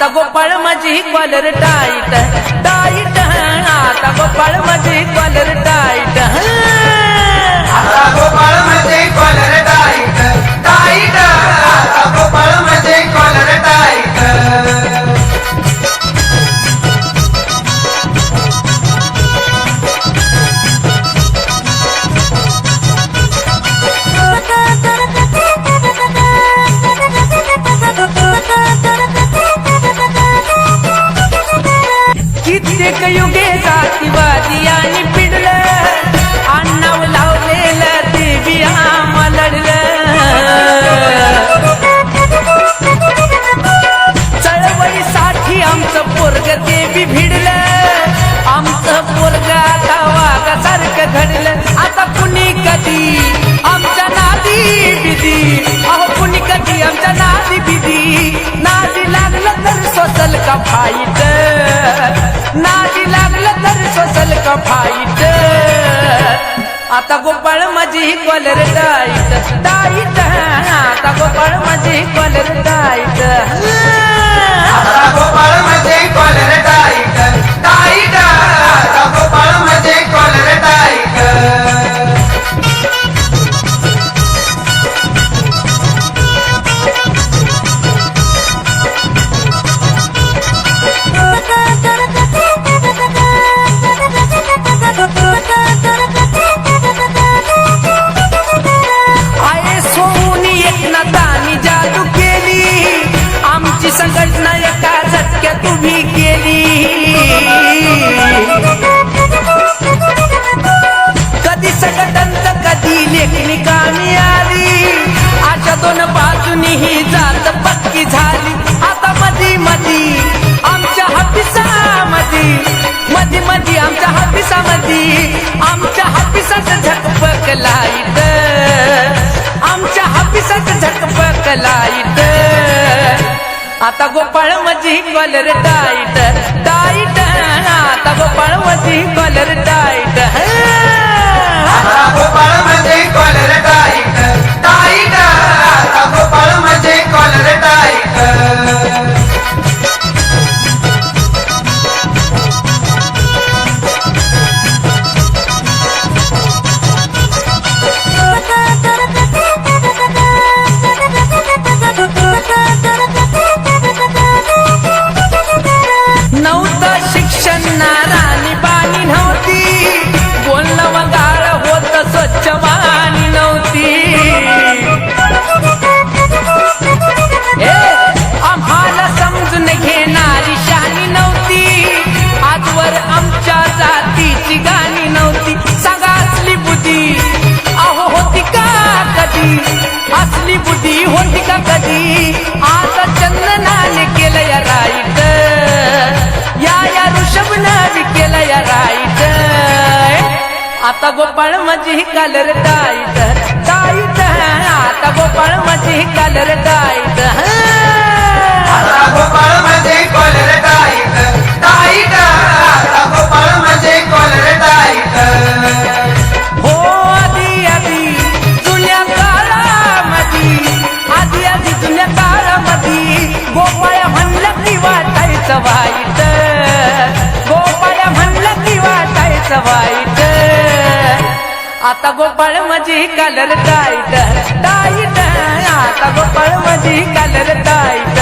आता गोपाळ माझी collar tight. Tight आता गोपाळ माझी कॉलर टाईट. आता गोपाळ म्हणजे आमचं पोरग बी भिडलं। आमचं पोरग आता वाघासारखं घडलं. आता कुणी कधी आमच्या नादी बिदी? अहो कुणी कधी आमच्या नादी बिदी? नादी लागलं तर सोसल का फाईट नादी लागलं तर सोसल का फाईट आता गोपाळ माझी कॉलर डाईट डाईट आता गोपाळ माझी कॉलर डाईट दोन ही जात पक्की झाली. आता मधी मधी आमच्या हापिसामध्ये मधी मधी आमच्या हापिसामध्ये आमच्या हापिसात झटपक लाइट. आमच्या हापिसात झटपक लाइट. आता गोपाळ मधी कॉलर टाईट. टाईट आता गोपाळ मधी कॉलर टाईट. आता गोपाळ मधी आता गोपाळ माझी कलर टाईट टाईट आता गोपाळ माझी कलर आता गोपाळ माझी कलर टाईट टाईट आता गोपाळ माझी कलर टाईट